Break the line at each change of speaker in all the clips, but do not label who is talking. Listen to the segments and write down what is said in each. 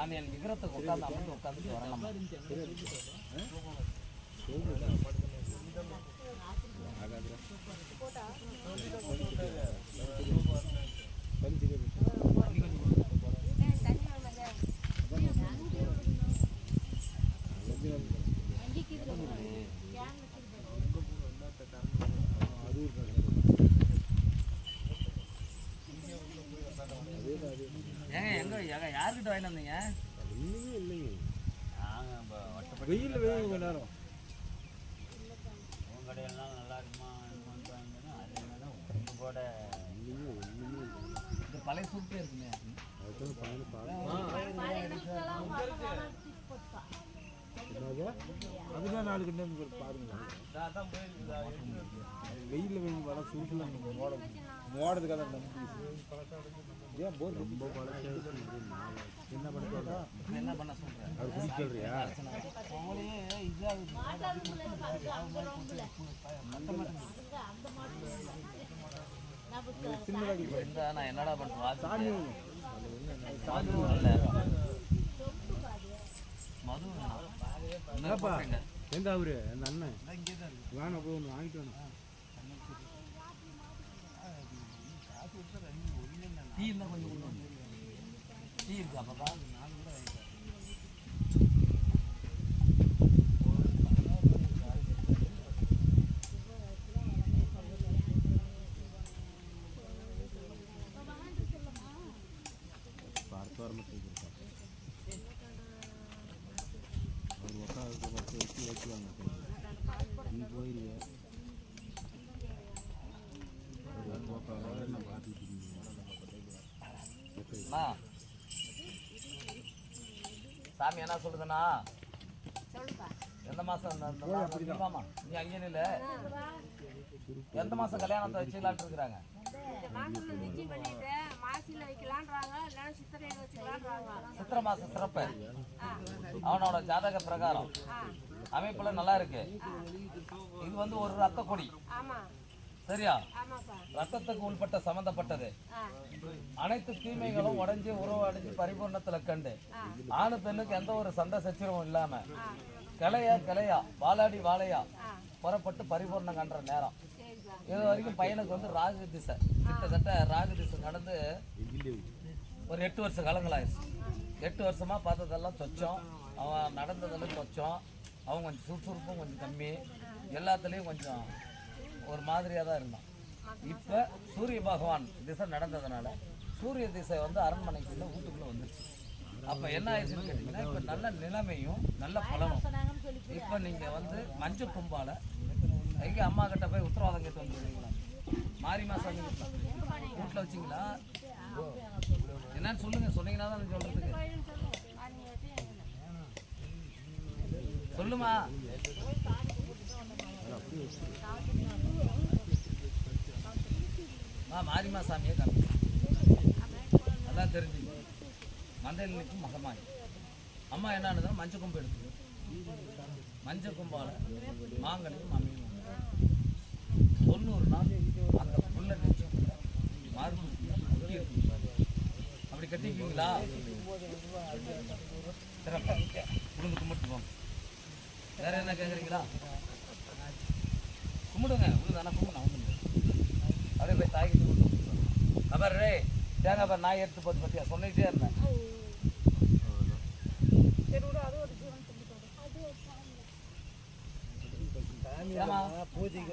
ನಾನು ಇಲ್ಲಿ ಇದ್ರತ್ತ ಗೊತ್ತಾದ ಮುಂದೆ ಹೋಗ್ತಾಂದ್ರೆ ಬರೋಣ ಹಾಗಾದ್ರೆ. ஏங்க யாருக்கிட்ட வாங்கிட்டு வந்தீங்க?
ஒண்ணுமே இல்லைங்க வெயில் வெயில் கொஞ்ச நேரம்
கடையெல்லாம் நல்லா இருக்குமா என்னமான்னு அது என்னன்னா உங்க கூட
ஒண்ணுமே இல்லை
இந்த பழைய சூப்பே இருக்குங்க
அதுதான் பையனை நாலு கிட்ட பாருங்க. வெயிலில் வெயில் வர சுருக்குல மோட மோடதுக்காக தான் நம்பி ஏன் போர் ரொம்ப என்ன பண்ணுறா
என்ன பண்ண சொல்றேன்
அவர்
இந்த நான் என்னடா பண்றேன் மது
என்னப்பா? எங்க அவரு அந்த அண்ணன். வேணாம் போய் ஒன்று வாங்கிட்டு வேணும்
டீ இருந்தால் கொஞ்சம் கொண்டு வாங்க. டீ இருக்கா பாப்பா
பார்த்து வர மாட்டேங்குது அவர் உட்காந்து பத்து வச்சு வைக்குவாங்க நீ போயிருங்க அவர் போக்காக நான் பார்த்துட்டு இருக்கீங்க
அண்ணா சாமி என்ன சொல்லுதுண்ணா எந்த மாசம் நீவாம்மா. நீ அங்கே இல்ல எந்த மாசம் கல்யாணத்தை வச்சுக்கலான்ட்டு இருக்கிறாங்க? சித்திரை மாசம் சிறப்பு. அவனோட ஜாதக பிரகாரம். அமைப்புல நல்லா இருக்கு. இது வந்து ஒரு ரத்த கொடி.
ஆமா.
சரியா? ரத்தத்துக்கு உள்பட்ட சம்பந்தப்பட்டது. அனைத்து தீமைகளும் உடைஞ்சு உறவு அடைஞ்சு பரிபூர்ணத்துல கண்டு. ஆணு பெண்ணுக்கு எந்த ஒரு சண்டை சச்சரவும் இல்லாம கிளையா கிளையா வாலாடி வாழையா புறப்பட்டு பரிபூர்ணம் கண்ட நேரம். இது வரைக்கும் பையனுக்கு வந்து ராகு திசை. கிட்டத்தட்ட ராகு திசை நடந்து ஒரு எட்டு வருஷ காலங்கள் ஆயிடுச்சு எட்டு வருஷமா பார்த்ததெல்லாம் சொச்சம். அவன் நடந்ததெல்லாம் சொச்சம். அவன் கொஞ்சம் சுறுசுறுப்பும் கொஞ்சம் கம்மி. எல்லாத்துலேயும் கொஞ்சம் ஒரு மாதிரியாக தான் இருந்தான். இப்போ சூரிய பகவான் திசை நடந்ததுனால சூரிய திசை வந்து அரண்மனைக்குள்ளே வீட்டுக்குள்ளே வந்துருச்சு. அப்போ என்ன ஆயிடுச்சுன்னு கேட்டிங்கன்னா இப்போ நல்ல நிலைமையும் நல்ல பலனும். இப்போ நீங்கள் வந்து மஞ்சள் கும்பால் எங்க அம்மா கிட்ட போய் உத்தரவாதம் கேட்டு வந்துருக்கீங்களா மாரிமா சாமி வீட்டில் வச்சிங்களா? என்னன்னு சொல்லுங்கள் சொன்னீங்கன்னா தான் எனக்கு சொல்லுமா? மா மாரிமா சாமியை காமி நல்லா தெரிஞ்சுங்க மந்தையில் நிற்கும் மகமாயி. அம்மா என்னன்னு மஞ்சள் கும்பு எடுத்து மஞ்சள் கொம்பால் மாங்கனையும் அமையும் தொண்ணூறு நாள் அந்த புள்ள நெஞ்சம் மார்பு அப்படி கட்டிக்குவீங்களா சிறப்பா. குடும்ப கும்பிட்டு போங்க. வேற என்ன கேட்குறீங்களா கும்பிடுங்க. உங்களுக்கு தானே கும்பிடு நான் வந்து அப்படியே போய் தாய்கிட்ட கொண்டு அப்புறம் ரே தேங்காய் பாரு நாய் எடுத்து போட்டு பத்தியா? சொல்லிக்கிட்டே இருந்தேன்.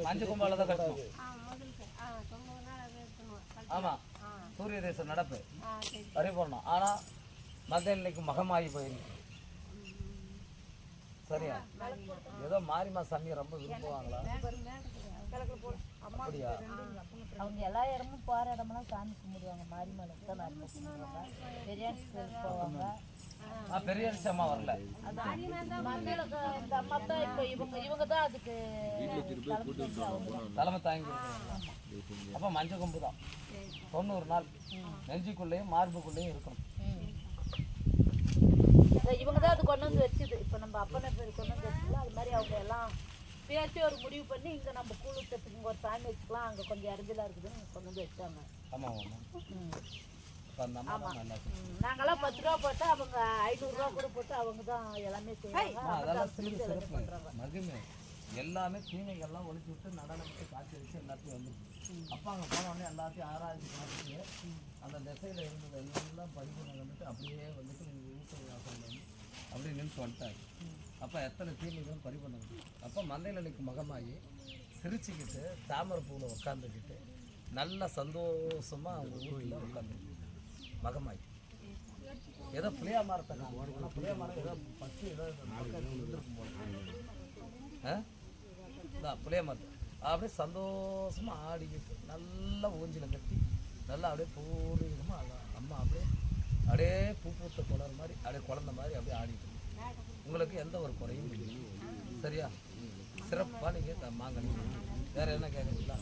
மஞ்சள் கும்பால தான் கட்டணும்.
ஆ முதல் ஆ தொண்ணூறு நாள் அது இருக்கணும்
ஆமா. சூரிய தேசம் நடப்பு.
ஆ சரி.
பரிபூர்ணம் ஆனா மத இன்னைக்கு மகமாயி போயிருக்கு. சரியா? ஏதோ மாரிமா சாமி ரொம்ப விரும்புவாங்களா? அப்படியா?
அவங்க எல்லா இடமும் போகிற இடமெல்லாம் சாமி கும்பிடுவாங்க. மாரியம்மனுக்கு தான் நிறைய கும்பிடுவாங்க பெரியாண்டி கோயிலுக்கு போவாங்க.
ஆ பெரிய அம்மா வரல
இந்த அம்மா தான் இப்போ இவங்க இவங்க தான் அதுக்கு தலைமை
தாங்கி. அப்ப மஞ்சள் கொம்பு தான். தொண்ணூறு நாள். நெஞ்சுக்குள்ளேயும் மார்புக்குள்ளேயும் இருக்கணும்.
இவங்க தான் அது கொண்டு வந்து வச்சுது. நம்ம அப்பனை பேர் கொண்டு வந்து வச்சுல அது மாதிரி அவங்க எல்லாம் பேசி ஒரு முடிவு பண்ணி இங்கே நம்ம கூழுத்தத்துக்கு இங்கே ஒரு சாமி வச்சுக்கலாம். அங்கே கொஞ்சம் இறஞ்சலாக இருக்குதுன்னு கொண்டு வந்து வச்சாங்க
ஆமா ஆமா.
ம்.
இப்போ அந்த அம்மா தான் நல்லா செய்யும்.
ம், நாங்கெல்லாம் பத்து ரூபா போட்டு அவங்க ஐநூறுரூவா கூட போட்டு அவங்க தான் எல்லாமே செய்வாங்க
மகிமை. எல்லாமே தீமைகள்லாம் ஒழிச்சு விட்டு நடனம் விட்டு காட்சி வச்சு எல்லாத்தையும் வந்துருக்கு அப்பா அங்கே போன உடனே எல்லாத்தையும் ஆராய்ச்சி அந்த திசையில் இருந்தது எல்லாம் பரிபூர்ணம் வந்துட்டு அப்படியே வந்துட்டு நீங்கள் வீட்டு வாசல்ல அப்படியே நின்று வந்துட்டாங்க அப்போ எத்தனை தீமைகளும் பரிபூர்ணம் அப்போ மந்தையில் நிற்கும் மகமாகி சிரிச்சுக்கிட்டு தாமரை பூவில் உட்காந்துக்கிட்டு நல்ல சந்தோஷமாக அவங்க ஊரில் உட்காந்துக்கிட்டு மகமாகி ஏதோ புளியா மரத்தை நான் புளியா மரம் ஏதோ பத்து ஏதோ இருந்திருக்கும் போல. ஆ? தான் புளிய மரத்தை. அப்படியே சந்தோஷமா ஆடிக்கிட்டு நல்லா ஊஞ்சில கட்டி நல்லா அப்படியே பூர்வீகமாக அம்மா அப்படியே அப்படியே பூ பூத்த குளர் மாதிரி அப்படியே குழந்த மாதிரி அப்படியே ஆடிட்டு. உங்களுக்கு எந்த ஒரு குறையும் இல்லை. சரியா? சிறப்பாக நீங்கள் மாங்கனி வேற என்ன கேட்குறீங்களா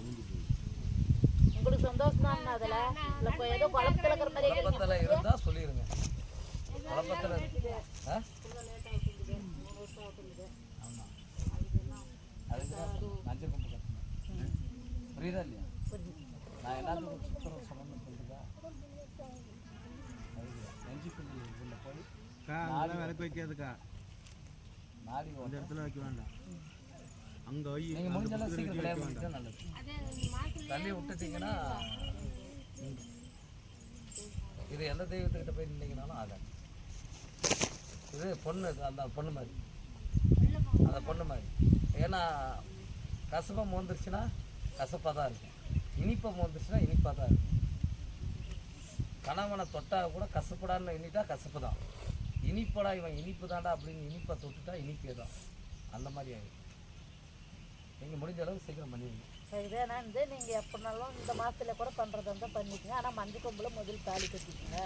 உங்களுக்கு சந்தோஷம் அதுல? இல்லை ஏதோ குழப்பத்தில் இருக்கிற மாதிரி
குழப்பத்தில் இருந்தால் சொல்லிடுங்க குழப்பத்தில் ஆ? ஆமாம் அதுக்கு தான் மஞ்சள் கும்பு கட்டணும். புரியுதா இல்லையா? நான் எல்லாத்துக்கும்
அதெல்லாம் விளக்கு வைக்காதுக்கா.
நாடி
இந்த
ஓட்டம்
இடத்துல வைக்க வேண்டாம். அங்கே வை
நீங்கள் முடிஞ்ச அளவு சீக்கிரம் கல்யாணம் பண்ணிட்டா நல்லது. தள்ளி விட்டுட்டீங்கன்னா. இது எந்த தெய்வத்துக்கிட்ட போய் நின்னீங்கனாலும் ஆகாது இது பொண்ணு அந்த பொண்ணு மாதிரி. அந்த பொண்ணு மாதிரி. ஏன்னா கசப்பம் மோந்துருச்சுன்னா கசப்பாக தான் இருக்கும். இனிப்பம் மோந்துருச்சுன்னா இனிப்பாக தான் இருக்கும். கணவனை தொட்டா கூட கசப்படான்னு எண்ணிட்டா கசப்பு தான். இனிப்படா இவன் இனிப்பு தாண்டா அப்படின்னு இனிப்பை தொட்டுட்டா இனிப்பே தான். அந்த மாதிரி ஆகிடும் நீங்கள் முடிஞ்ச அளவுக்கு சீக்கிரம் பண்ணிடுங்க.
இதேனா வந்து நீங்கள் எப்படினாலும் இந்த மாதத்துல கூட பண்ணுறது வந்து பண்ணிக்கங்க. ஆனால் மஞ்சள் கொம்பில் முதல் தாலி கட்டிக்கோங்க.